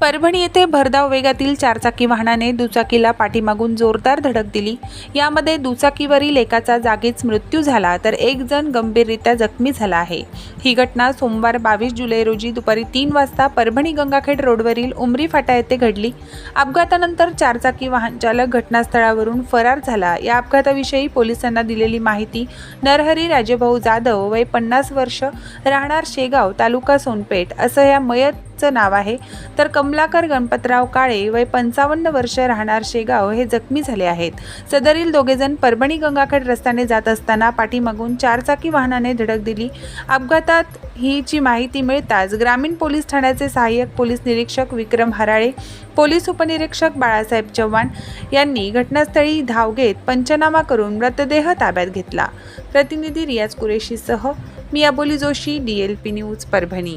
परभणी येथे भरधाव वेगातील चारचाकी वाहनाने दुचाकीला पाठीमागून जोरदार धडक दिली. यामध्ये दुचाकीवरील एकाचा जागीच मृत्यू झाला तर एक जण गंभीररित्या जखमी झाला आहे. ही घटना सोमवार बावीस जुलै रोजी दुपारी तीन वाजता परभणी गंगाखेड रोडवरील उमरी फाटा येथे घडली. अपघातानंतर चारचाकी वाहन चालक घटनास्थळावरून फरार झाला. या अपघाताविषयी पोलिसांना दिलेली माहिती नरहरी राजेभाऊ जाधव वय पन्नास वर्ष राहणार शेगाव तालुका सोनपेठ असं या मयतचं नाव आहे. तर कमलाकर गणपतराव काळे वय पंचावन्न वर्ष राहणार शेगाव हे जखमी झाले आहेत. सदरील दोघेजण परभणी गंगाखेड रस्त्याने जात असताना पाठीमागून चारचाकी वाहनाने धडक दिली. अपघातात हीची माहिती मिळताच ग्रामीण पोलीस ठाण्याचे सहाय्यक पोलीस निरीक्षक विक्रम हराळे पोलीस उपनिरीक्षक बाळासाहेब चव्हाण यांनी घटनास्थळी धाव घेत पंचनामा करून मृतदेह ताब्यात घेतला. प्रतिनिधी रियाज कुरेशीसह मी Aboli Joshi D L P news Parbhani.